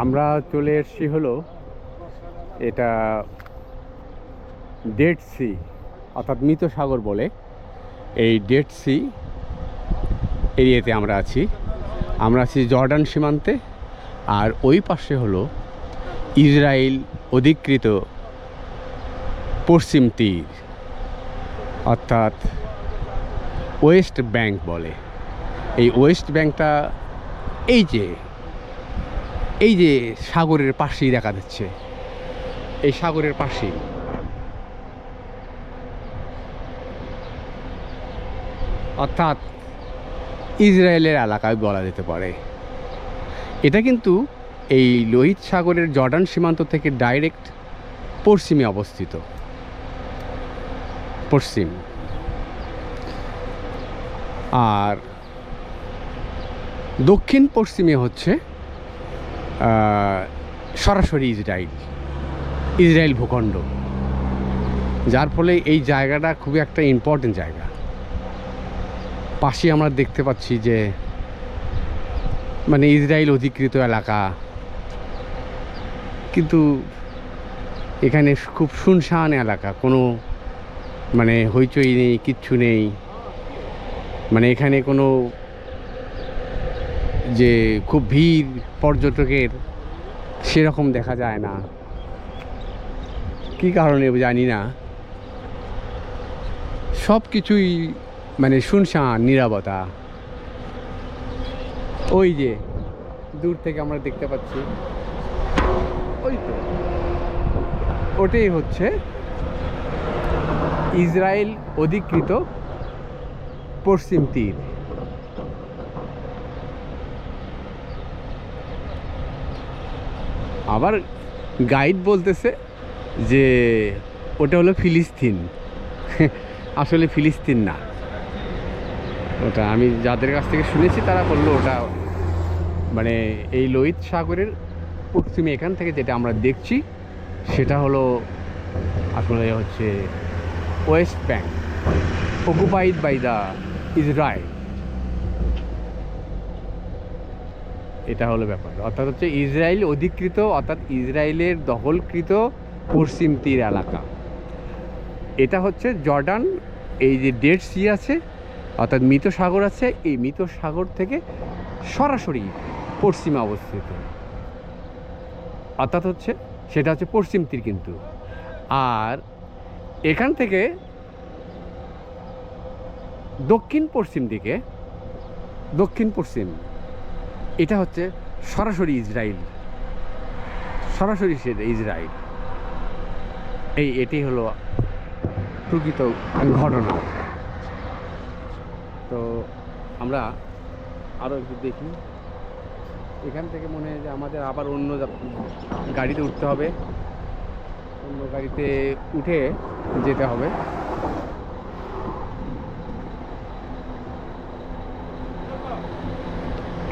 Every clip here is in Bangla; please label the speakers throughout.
Speaker 1: আমরা চলে এসেছি হলো এটা ডেড সি অর্থাৎ মৃত সাগর বলে। এই ডেড সি এরিয়াতে আমরা আছি। আমরা আছি জর্ডান সীমান্তে, আর ওই পাশে হলো ইসরায়েল অধিকৃত পশ্চিম তীর, অর্থাৎ ওয়েস্ট ব্যাংক বলে। এই ওয়েস্ট ব্যাংকটা এই যে এই যে সাগরের পাশেই দেখা যাচ্ছে, এই সাগরের পাশেই। অর্থাৎ ইসরায়েলের এলাকায় বলা যেতে পারে। এটা কিন্তু এই লোহিত সাগরের জর্ডান সীমান্ত থেকে ডাইরেক্ট পশ্চিমে অবস্থিত। পশ্চিম। আর দক্ষিণ পশ্চিমে হচ্ছে সরাসরি ইসরায়েল ইসরায়েল ভূখণ্ড, যার ফলে এই জায়গাটা খুবই একটা ইম্পর্টেন্ট জায়গা। পাশে আমরা দেখতে পাচ্ছি যে মানে ইসরায়েল অধিকৃত এলাকা, কিন্তু এখানে খুব শুনশান এলাকা, কোনো মানে হইচই নেই, কিচ্ছু নেই। মানে এখানে কোনো যে খুব ভিড় পর্যটকের, সেরকম দেখা যায় না। কী কারণে জানি না। সব কিছুই মানে শুনশান, নিরাপত্তা। ওই যে, দূর থেকে আমরা দেখতে পাচ্ছি। ওই তো। ওটাই হচ্ছে ইসরায়েল অধিকৃত পশ্চিম তীর। আবার গাইড বলতেছে যে ওটা হলো ফিলিস্তিন। আসলে ফিলিস্তিন না। ওটা আমি যাদের কাছ থেকে শুনেছি তারা বলল ওটা মানে এই লোহিত সাগরের পশ্চিমে এখান থেকে যেটা আমরা দেখছি, সেটা হলো আসলে হচ্ছে West Bank occupied by the Israel এটা হলো ব্যাপার। অর্থাৎ হচ্ছে ইসরায়েল অধিকৃত, অর্থাৎ ইসরায়েলের দখলকৃত পশ্চিম তীর এলাকা। এটা হচ্ছে জর্ডান, এই যে ডেড সি আছে, অর্থাৎ মৃত সাগর আছে, এই মৃত সাগর থেকে সরাসরি পশ্চিমে অবস্থিত। অর্থাৎ হচ্ছে সেটা হচ্ছে পশ্চিম তীর কিন্তু। আর এখান থেকে দক্ষিণ পশ্চিম দিকে দক্ষিণ পশ্চিম এটা হচ্ছে সরাসরি ইসরায়েল সরাসরি সে ইসরায়েল এই এটি হলো প্রকৃত ঘটনা। তো আমরা আরও একটু দেখি। এখান থেকে মনে হয় যে আমাদের আবার অন্য গাড়িতে উঠতে হবে। অন্য গাড়িতে উঠে যেতে হবে।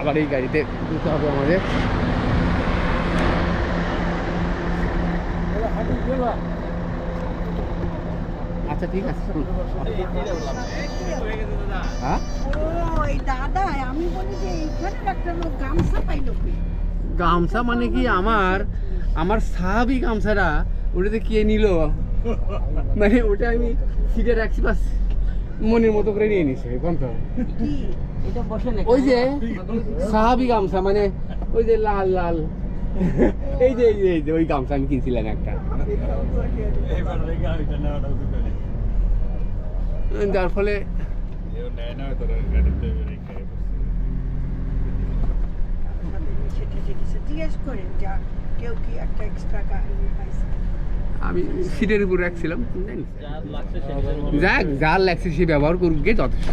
Speaker 1: আবার এই গাড়িতে যেতে হবে আমাদের। আচ্ছা ঠিক আছে হ্যাঁ?
Speaker 2: দাদা আমি বলি যে এইখানে একটা লোক গামছা পাইলো
Speaker 1: গামছা মানে কি আমার আমার সাহাবি গামছাটা ওটাতে কে নিল? মানে ওটা আমি সিটে রাখছি বাস মনের মতো করে নিয়ে নিছে কোন তো ওই যে সাহাবি গামছা মানে ওই যে লাল লাল। এই যে এই যে এই যে ওই গামছা আমি কিনছিলাম একটা। যার ফলে আমি সিটের উপর রাখছিলাম যাক যার লাগছে সে ব্যবহার করুক যথেষ্ট।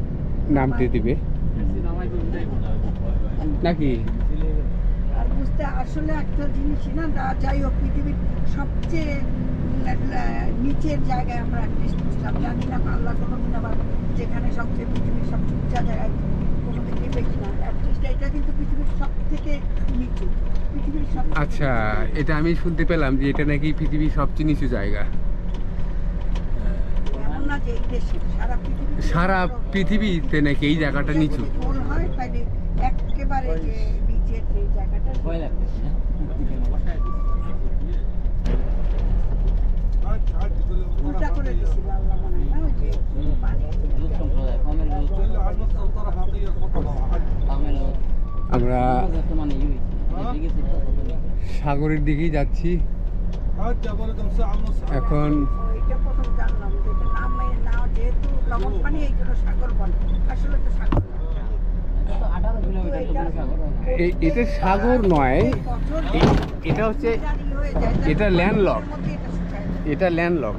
Speaker 1: নামতে দিবে। নাকি?
Speaker 2: আর বুঝতে আসলে একটা জিনিস না যাই হোক পৃথিবীর সবচেয়ে নিচের জায়গায় আমরা অ্যাটলিস্ট বুঝলাম। জানি না আল্লাহ কোনোদিন আবার যেখানে সবচেয়ে পৃথিবীর সবচেয়ে উঁচা জায়গায় কোনোদিন নেবে কিনা। অ্যাটলিস্ট এটা কিন্তু পৃথিবীর সব থেকে নিচু। পৃথিবীর সব
Speaker 1: আচ্ছা এটা আমি শুনতে পেলাম যে এটা নাকি পৃথিবীর সবচেয়ে নিচু জায়গা
Speaker 2: এমন না যে এই দেশে সারা
Speaker 1: পৃথিবীতে নাকি এই জায়গাটা নিচু।
Speaker 2: হয় মনে হয়
Speaker 1: আমরা
Speaker 3: আছে
Speaker 1: সাগরের দিকেই যাচ্ছি। এখন
Speaker 2: প্রথম জানলাম যে এটা নাম না যেহেতু লবণ পানি এই জন্য সাগর বলে আসলে তো সাগর
Speaker 1: এটা সাগর নয় এটা হচ্ছে এটা
Speaker 2: ল্যান্ডলক। এটা
Speaker 1: ল্যান্ডলক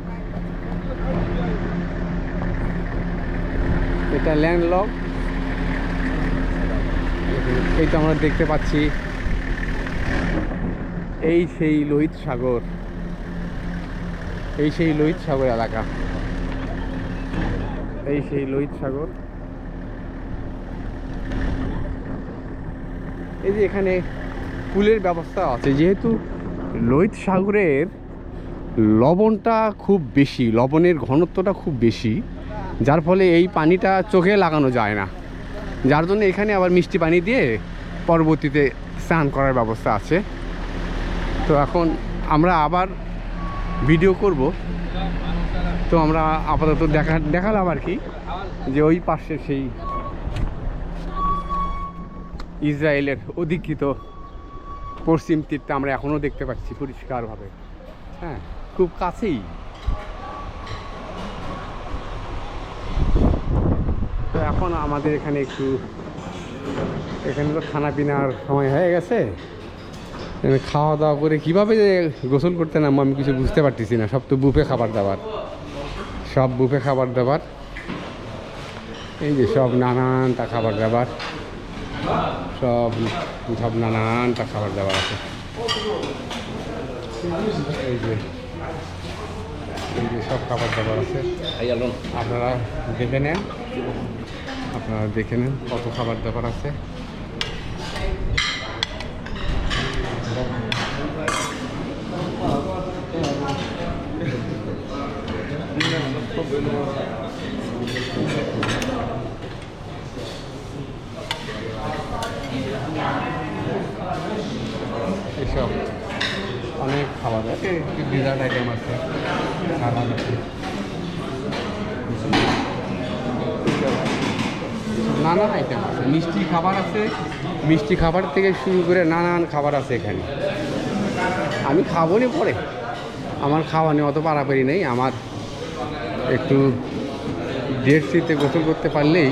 Speaker 1: এটা ল্যান্ডলক এই তো আমরা দেখতে পাচ্ছি। এই সেই লোহিত সাগর। এই সেই লোহিত সাগর এলাকা। এই সেই লোহিত সাগর। এই যে এখানে পুলের ব্যবস্থা আছে, যেহেতু লোহিত সাগরের লবণটা খুব বেশি, লবণের ঘনত্বটা খুব বেশি, যার ফলে এই পানিটা চোখে লাগানো যায় না। যার জন্য এখানে আবার মিষ্টি পানি দিয়ে পরবর্তীতে স্নান করার ব্যবস্থা আছে। তো এখন আমরা আবার ভিডিও করব। তো আমরা আপাতত দেখা দেখালাম আর কি, যে ওই পাশে সেই ইসরায়েলের অধিকৃত পশ্চিম তীরটা আমরা এখনও দেখতে পাচ্ছি পরিষ্কারভাবে। হ্যাঁ খুব কাছেই। তো এখন আমাদের এখানে একটু এখানে তো খানা পিনার সময় হয়ে গেছে। খাওয়া দাওয়া করে কীভাবে যে গোসল করতে নামবো আমি কিছু বুঝতে পারতেছি না। সব তো বুফে খাবার দাবার। সব বুফে খাবার দাবার। এই যে সব নানানটা খাবার দাবার। সব সব নানানটা খাবার দাবার আছে। এই যে এই যে সব খাবার দাবার আছে। আপনারা দেখে নেন। আপনারা দেখে নেন কত খাবার দাবার আছে। এসব অনেক খাবার আছে। ডিজার্ট আইটেম আছে, সালাদ আছে। নানান আইটেম আছে। মিষ্টি খাবার আছে। মিষ্টি খাবার থেকে শুরু করে নানান খাবার আছে এখানে। আমি খাব নি পরে। আমার খাওয়া নিয়ে অত পারাপারি নেই, আমার একটু ডেড়সিতে গোসল করতে পারলেই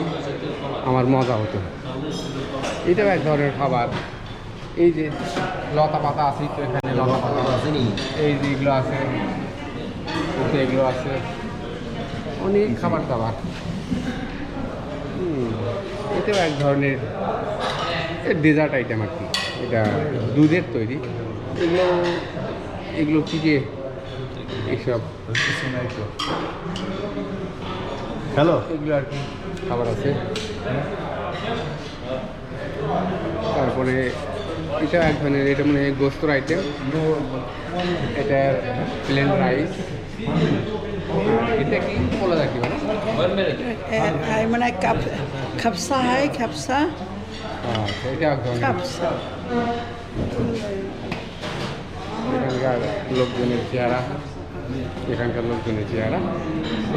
Speaker 1: আমার মজা হতো। এটাও এক ধরনের খাবার। এই যে লতা পাতা আছে তো এখানে লতা পাতা আসেনি। এই যে এগুলো আছে এগুলো আছে। অনেক খাবার দাবার। এটাও এক ধরনের ডেজার্ট আইটেম আর কি। এটা দুধের তৈরি। এগুলো এগুলো কি যে এইসব।
Speaker 4: হ্যালো?
Speaker 1: এগুলো আর কি খাবার আছে। তারপরে এটা এক ধরনের এটা মানে গোস্তর আইটেম এটার প্লেন রাইস এটা কি? বলা যায় কি মানে
Speaker 2: আহ, মানে কাপ খাপসা হয় খাপসা
Speaker 1: আচ্ছা এটা এক ধরনের।
Speaker 2: খাপসা
Speaker 1: এখানকার লোকজনের চেহারা। এখানকার লোকজনের চেহারা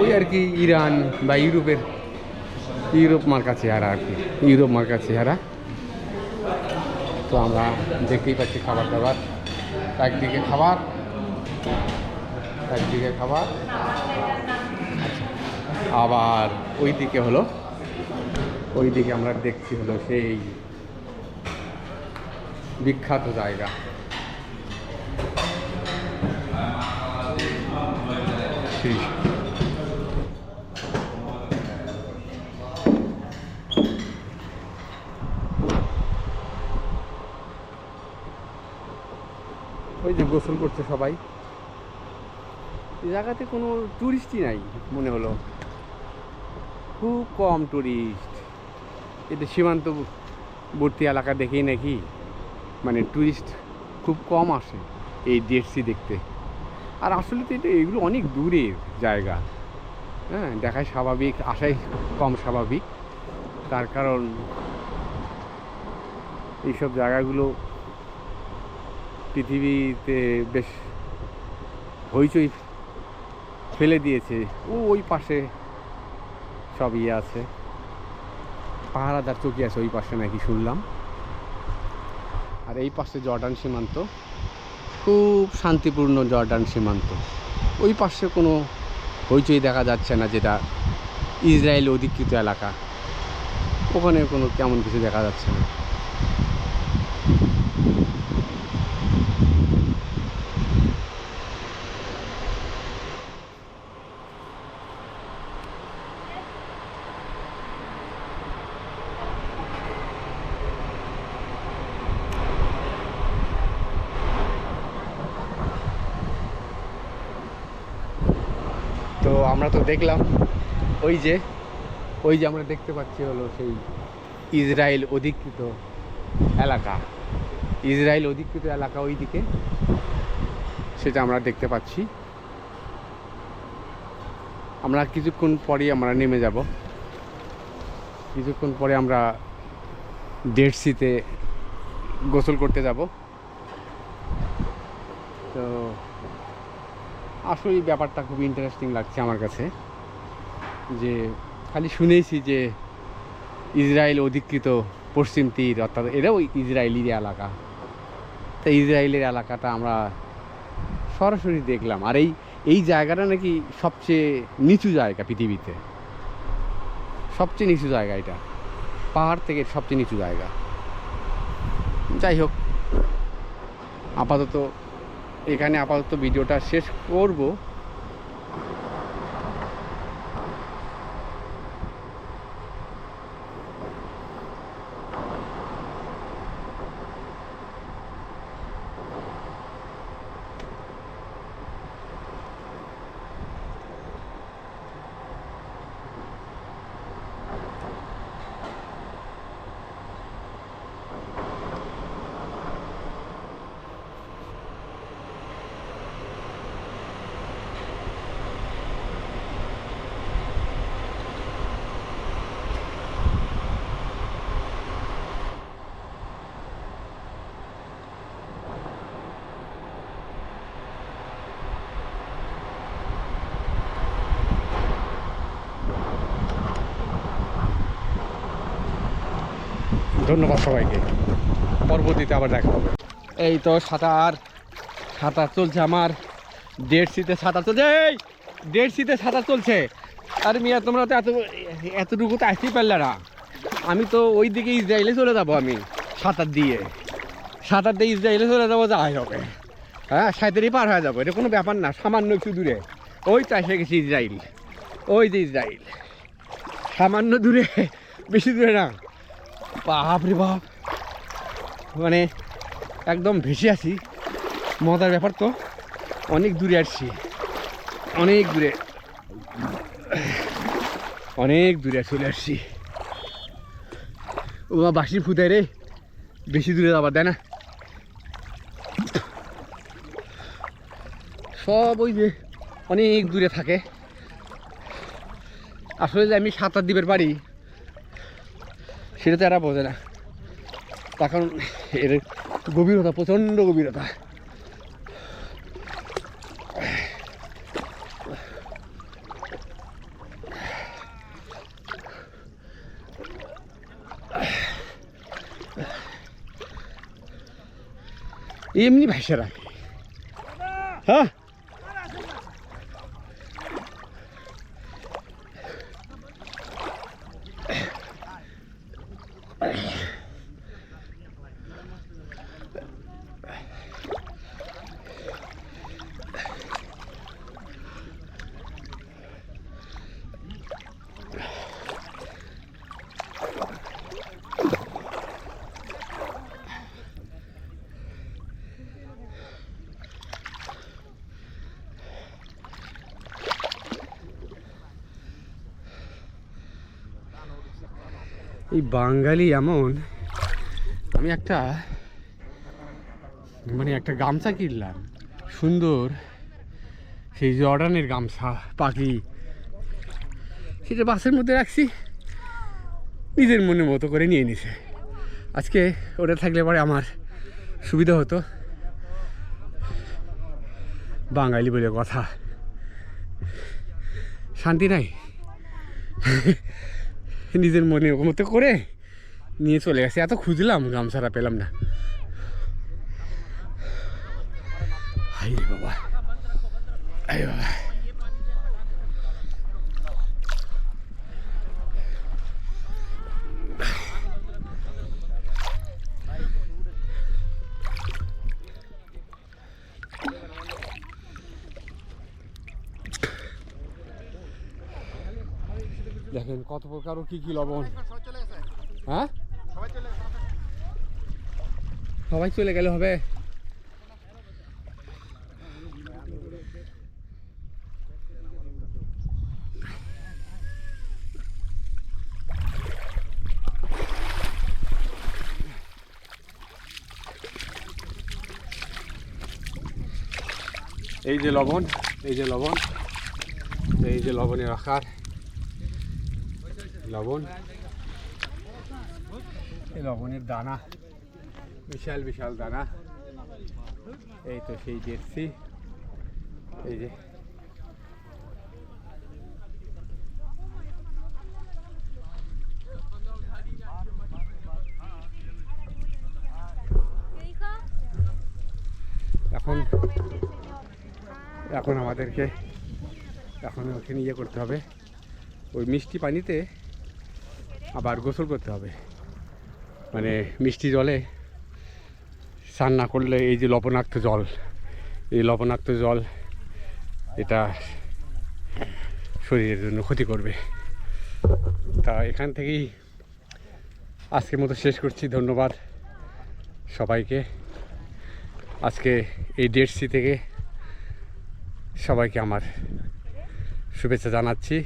Speaker 1: ওই আর কি ইরান বা ইউরোপের ইউরোপ মার্কা চেহারা আর কি ইউরোপ মার্কা চেহারা। তো আমরা দেখতেই পাচ্ছি খাবার দাবার। একদিকে খাবার একদিকে খাবার। আচ্ছা, আবার ওই দিকে হলো ওই দিকে আমরা দেখছি হলো সেই বিখ্যাত জায়গা। সেই ওই যে গোসল করছে সবাই। এই জায়গাতে কোনো টুরিস্টই নাই, মনে হলো। খুব কম টুরিস্ট এটা সীমান্তবর্তী এলাকা দেখেই নাকি? মানে টুরিস্ট খুব কম আসে এই ডিএসসি দেখতে। আর আসলে তো এটা এগুলো অনেক দূরের জায়গা। হ্যাঁ দেখাই স্বাভাবিক আসাই কম স্বাভাবিক। তার কারণ এইসব জায়গাগুলো পৃথিবীতে বেশ হইচই ফেলে দিয়েছে। ও, ওই পাশে সব ইয়ে আছে। পাহারাদার চকি আছে ওই পাশে নাকি শুনলাম। আর এই পাশে জর্ডান সীমান্ত। খুব শান্তিপূর্ণ জর্ডান সীমান্ত। ওই পাশে কোনো হইচই দেখা যাচ্ছে না যেটা ইসরায়েল অধিকৃত এলাকা। ওখানে কোনো কেমন কিছু দেখা যাচ্ছে না তো আমরা তো দেখলাম, ওই যে ওই যে আমরা দেখতে পাচ্ছি হলো সেই ইসরায়েল অধিকৃত এলাকা। ইসরায়েল অধিকৃত এলাকা ওইদিকে, সেটা আমরা দেখতে পাচ্ছি। আমরা কিছুক্ষণ পরেই আমরা নেমে যাব। কিছুক্ষণ পরে আমরা ডেড সিতে গোসল করতে যাব। তো আসলে ব্যাপারটা খুব ইন্টারেস্টিং লাগছে আমার কাছে। যে খালি শুনেছি যে ইসরায়েল অধিকৃত পশ্চিম তীর, অর্থাৎ এটাও ইসরায়েলির এলাকা। তা ইসরায়েলের এলাকাটা আমরা সরাসরি দেখলাম। আর এই এই জায়গাটা নাকি সবচেয়ে নিচু জায়গা পৃথিবীতে। সবচেয়ে নিচু জায়গা এটা। পাহাড় থেকে সবচেয়ে নিচু জায়গা। যাই হোক, আপাতত এখানে আপাতত ভিডিওটা শেষ করব। ধন্যবাদ সবাইকে। পরবর্তীতে আবার দেখা হবে। এই তো সাঁতার সাঁতার চলছে আমার। দেড় সিতে সাঁতার চলছে, এই দেড় সিতে সাঁতার চলছে। আরে মিয়া, তোমরা তো এত, এতটুকু তো আসতেই পারলে না। আমি তো ওই দিকে ইসরায়েলে চলে যাব আমি, সাঁতার দিয়ে। সাঁতার দিয়ে ইসরায়েলে চলে যাব, যাই হবে। হ্যাঁ সাঁতারই পার হয়ে যাব, এটা কোনো ব্যাপার না, সামান্য একটু দূরে। ওই তো এসে গেছি ইসরায়েল, ওই যে ইসরায়েল। সামান্য দূরে, বেশি দূরে না। বাপ রে বাপ। মানে একদম ভেসে আছি। মজার ব্যাপার তো, অনেক দূরে আসছি। অনেক দূরে। অনেক দূরে চলে আসছি। ও বাসি ফুটায় রে। বেশি দূরে যাবার দেয় না? সব ওই যে অনেক দূরে থাকে। আসলে যে আমি সাঁতার দ্বীপের বাড়ি সেটা তো এরা বোঝে না। তার কারণ এর গভীরতা, প্রচণ্ড গভীরতা। এমনি ভাইসা রাখে। হ্যাঁ? এই বাঙালি এমন। আমি একটা মানে একটা গামছা কিনলাম। সুন্দর। সেই জর্ডানের গামছা পাখি সেটা বাসের মধ্যে রাখছি। নিজের মনের মতো করে নিয়ে নিছে। আজকে ওটা থাকলে পরে আমার সুবিধা হতো। বাঙালি বলে কথা। শান্তি নাই? নিজের মনে মতো করে নিয়ে চলে গেছে। এত খুঁজলাম, গামছাটা পেলাম না। হাই বাবা। আই বাবা দেখেন কত প্রকার কি কি লবণ? হ্যাঁ? সবাই চলে গেলে হবে। এই যে লবণ, এই যে লবণ, এই যে লবণের আকার। লবণ। এই লবণের দানা, বিশাল বিশাল দানা। এই তো সেই দেখছি। এই যে। এখন এখন আমাদেরকে, এখন ওখানে ইয়ে করতে হবে। ওই মিষ্টি পানিতে আবার গোসল করতে হবে। মানে মিষ্টি জলে স্নান না করলে এই যে লবণাক্ত জল, এই লবণাক্ত জল এটা শরীরের জন্য ক্ষতি করবে। তা এখান থেকেই আজকের মতো শেষ করছি, ধন্যবাদ সবাইকে। আজকে এই ডেটসি থেকে সবাইকে আমার শুভেচ্ছা জানাচ্ছি।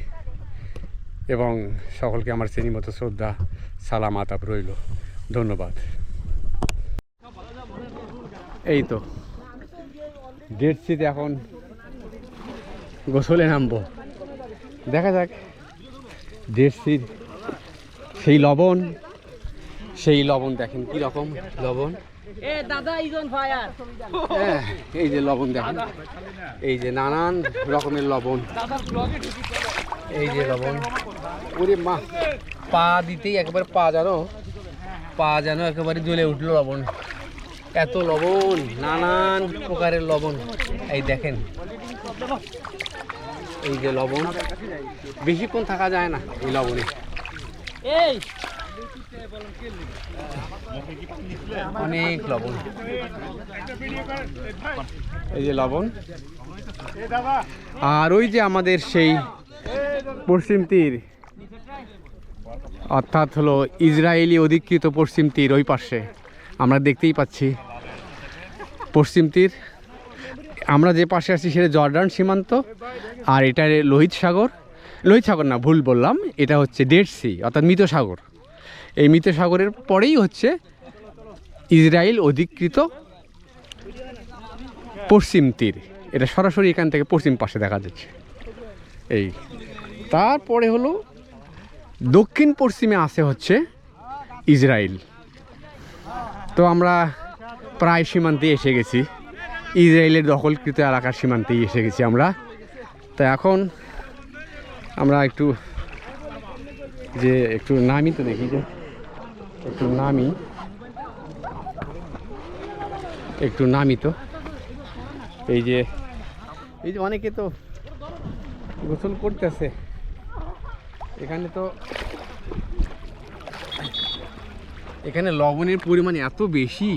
Speaker 1: এবং সকলকে আমার শ্রেণি মতো শ্রদ্ধা সালাম আতাপ রইল। ধন্যবাদ। এই তো ডেটসিতে এখন গোসলে নামবো। দেখা যাক ডেটসির সেই লবণ সেই লবণ দেখেন কি রকম লবণ।
Speaker 3: দাদা
Speaker 1: হ্যাঁ, এই যে লবণ দেখেন এই যে নানান রকমের লবণ। এই যে লবণ। ওরে মা। পা দিতেই একবার পা যেন পা যেন একেবারে জ্বলে উঠল লবণ। এত লবণ নানান প্রকারের লবণ। এই দেখেন। এই যে লবণ বেশিক্ষণ থাকা যায় না এই লবণে।
Speaker 3: এই।
Speaker 1: অনেক লবণ। এই যে লবণ। আর ওই যে আমাদের সেই পশ্চিম তীর। অর্থাৎ হলো ইসরায়েলি অধিকৃত পশ্চিম তীর ওই পাশে। আমরা দেখতেই পাচ্ছি পশ্চিম তীর। আমরা যে পাশে আছি সেটা জর্ডান সীমান্ত, আর এটা লোহিত সাগর। লোহিত সাগর না, ভুল বললাম, এটা হচ্ছে ডেড সি, অর্থাৎ মৃত সাগর। এই মৃত সাগরের পরেই হচ্ছে ইসরায়েল অধিকৃত পশ্চিম তীর। এটা সরাসরি এখান থেকে পশ্চিম পাশে দেখা যাচ্ছে। এই। তারপরে হলো, দক্ষিণ পশ্চিমে আসে হচ্ছে ইসরায়েল তো আমরা প্রায় সীমান্তে এসে গেছি। ইসরায়েলের দখলকৃত এলাকার সীমান্তেই এসে গেছি আমরা। তো এখন আমরা একটু যে একটু নামি তো দেখি যে, একটু নামি। একটু নামি তো। এই যে এই যে অনেকে তো গোসল করতেছে। এখানে তো এখানে লবণের পরিমাণ এত বেশি।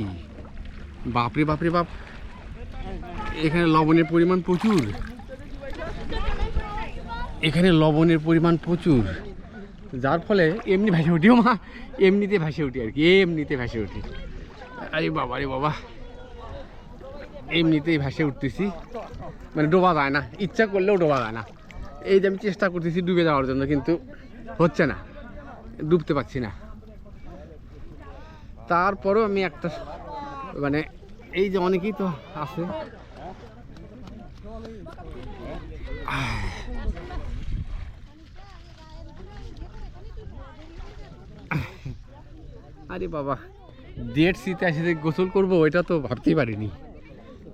Speaker 1: বাপরে বাপরে, বাপ। এখানে লবণের পরিমাণ প্রচুর। এখানে লবণের পরিমাণ প্রচুর। যার ফলে এমনি ভেসে উঠিও মা। এমনিতে ভেসে উঠি আর কি, এমনিতে ভেসে উঠি। আরে বাবা রে বাবা। এমনিতেই ভেসে উঠতেছি। মানে ডোবা যায় না, ইচ্ছা করলেও ডোবা যায় না। এই যে আমি চেষ্টা করতেছি ডুবে যাওয়ার জন্য, কিন্তু হচ্ছে না। ডুবতে পারছি না। তারপরেও আমি একটা মানে এই যে অনেকেই তো আছে। আরে বাবা ডেট সিতে এসে যে গোসল করব, ওইটা তো ভাবতেই পারিনি।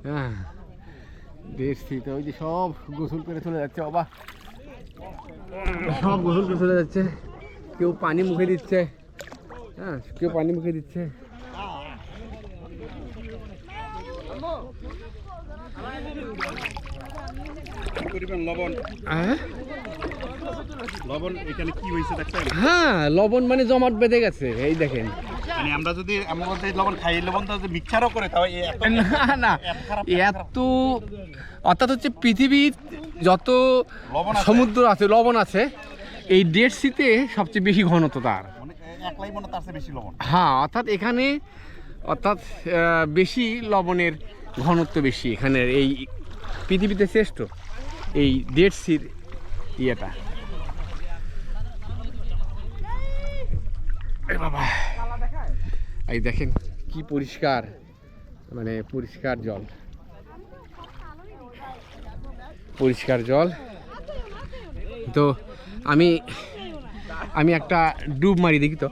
Speaker 1: হ্যাঁ ডেট সিতে ওই যে সব গোসল করে চলে যাচ্ছে, বাবা। সব গোসল করে চলে যাচ্ছে। কেউ পানি মুখে দিচ্ছে। হ্যাঁ কেউ পানি মুখে দিচ্ছে। হ্যাঁ?
Speaker 4: লবণ
Speaker 1: হ্যাঁ লবণ মানে জমাট বেঁধে গেছে। এই দেখেন।
Speaker 4: মানে আমরা যদি আমরা যদি লবণ খাই লবণটা যদি মিক্সারও করে তাও
Speaker 1: না না
Speaker 4: এত
Speaker 1: অর্থাৎ হচ্ছে পৃথিবীর যত সমুদ্র আছে লবণ আছে এই ডেড সিতে সবচেয়ে বেশি ঘনত্ব তার।
Speaker 4: মানে একলাই মনে তার বেশি লবণ।
Speaker 1: হ্যাঁ অর্থাৎ এখানে অর্থাৎ বেশি লবণের ঘনত্ব বেশি এখানের এই পৃথিবীতে শ্রেষ্ঠ এই ডেড সির ইয়েটা। বাবা। এই দেখেন কি পরিষ্কার মানে পরিষ্কার জল। পরিষ্কার জল। তো আমি আমি একটা ডুব মারি, দেখি তো।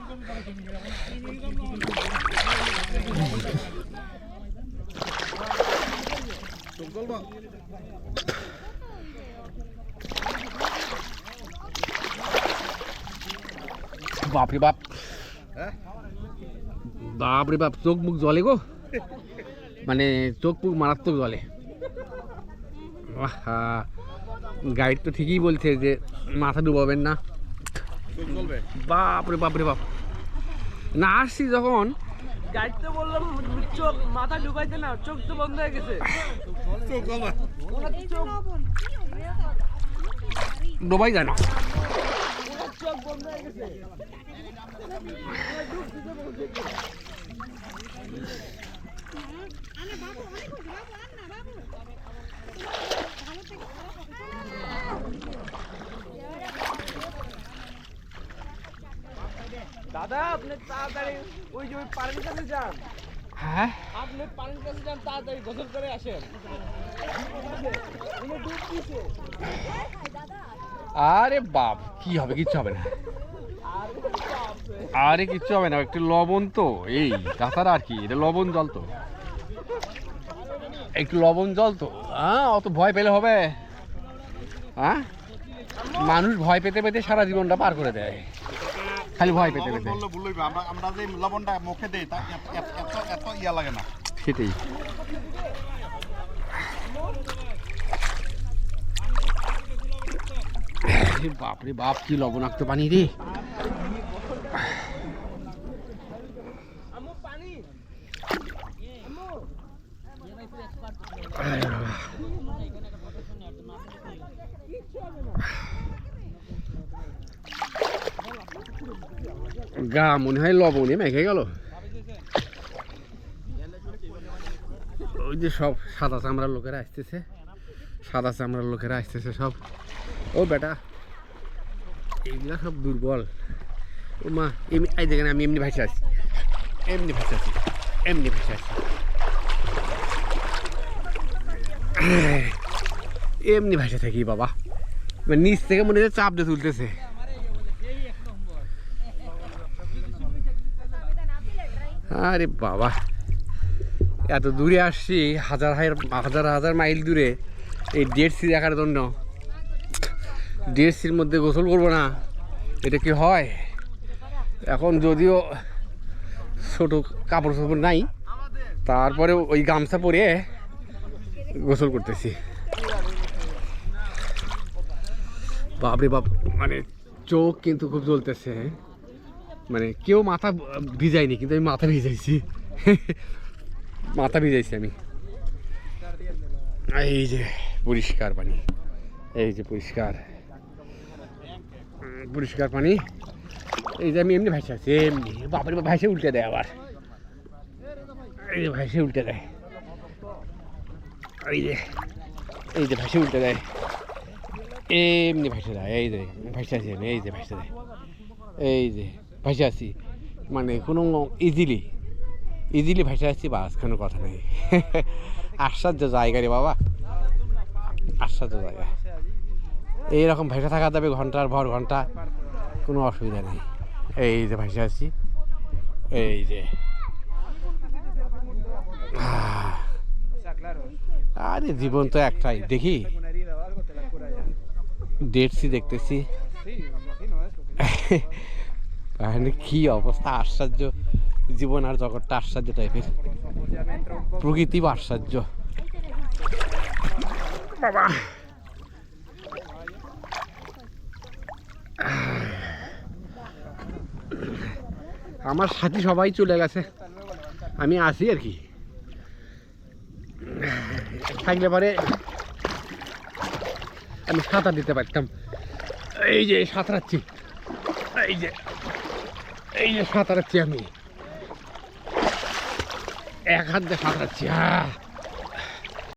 Speaker 1: বাপরে বাপ? বাপরে বাপ চোখ মুখ জলে গো। মানে চোখ মুখ মারাত্মক জলে। গাইড তো ঠিকই বলছে যে মাথা ডুবাবেন না। বাপরে বাপরে বাপ। না আসছি যখন।
Speaker 3: গাড়িতে বললাম চোখ মাথা ঢুকাইতে না চোখ তো বন্ধ হয়ে গেছে।
Speaker 4: চোখ
Speaker 1: ডোবাই যায় না
Speaker 3: চোখ বন্ধ হয়ে গেছে। দাদা আপনি তাড়াতাড়ি ওই যে ওই পানির কাছে যান।
Speaker 1: হ্যাঁ?
Speaker 3: আপনি পানির কাছে যান তাড়াতাড়ি গোসল করে আসেন।
Speaker 1: আরে বাপ কি হবে কিচ্ছু হবে না। আরে কিচ্ছু হবে না একটু লবণ তো। এই তাছাড়া আর কি এটা লবণ জল তো। একটু লবণ জল তো। হ্যাঁ অত ভয় পেলে হবে। হ্যাঁ মানুষ ভয় পেতে পেতে সারা জীবনটা পার করে দেয়। খালি ভয় পেতে পেতে।
Speaker 4: বললে ভুল হইবে। আমরা আমরা যে লবণটা মুখে দেই তা এত- এত এত- এত ইয়া লাগে না।
Speaker 1: সেটাই বাপরে বাপ কি লবণাক্ত পানি রে। গা মনে হয় লবণে মেখে গেল। ওই যে সব সাদা চামড়ার লোকেরা আসতেছে। সাদা চামড়ার লোকেরা আসতেছে সব। ও বেটা, এইগুলা সব দুর্বল। ও মা, এমনি এই দেখেন আমি এমনি ভাসে আছি এমনি ভাসে আছি এমনি ভাসে আছি এমনি ভাসে থাকি বাবা। মানে নিচ থেকে মনে হচ্ছে চাপ দিয়ে তুলতেছে। আরে বাবা, এত দূরে আসছি, হাজার হাজার হাজার মাইল দূরে, এই ডেড সি দেখার জন্য। ডেড সির মধ্যে গোসল করব না, এটা কি হয়? এখন যদিও ছোট কাপড় চাপড় নাই তারপরে ওই গামছা পরে গোসল করতেছি। বাপরে বাপ মানে চোখ কিন্তু খুব জ্বলতেছে মানে কেউ মাথা ভিজায়নি, কিন্তু আমি মাথা ভিজাইছি। মাথা ভিজাইছি আমি। এই যে পরিষ্কার পানি, এই যে পরিষ্কার। পরিষ্কার পানি। এই যে আমি এমনি ভাইসে আছি, এমনি। বাপরে বাপ ভাইসে উল্টে দেয় আবার। এই যে ভাইসে উল্টে দেয়। এই যে এই যে ভাইসে উল্টে দেয়। এমনি ভাইসে দেয় এই যে ভাইসে আছি এই যে ভাইসে দেয় এই যে ভাইসে আছি মানে কোনো ইজিলি ইজিলি ভেসে আসছি বাস কোনো কথা নেই। আশ্চর্য জায়গা রে বাবা। আশ্চর্য জায়গা। এইরকম ভেসে থাকা যাবে ঘণ্টার ভর ঘণ্টা, কোনো অসুবিধা নেই। এই যে ভেসে আসছি এই যে আরে জীবন তো একটাই। দেখি। দেখছি দেখতেছি। এখানে কি অবস্থা আশ্চর্য। জীবন আর জগৎটা আশ্চর্য টাইপের প্রকৃতি বা আশ্চর্য। বাবা। আমার সাথী সবাই চলে গেছে। আমি আসি আর কি। থাকলে পরে আমি সাঁতার দিতে পারতাম। এই যে সাঁতারাচ্ছি। এই যে এই যে সাঁতারাচ্ছি আমি। এক হাত দিয়ে সাঁতারাচ্ছি আহ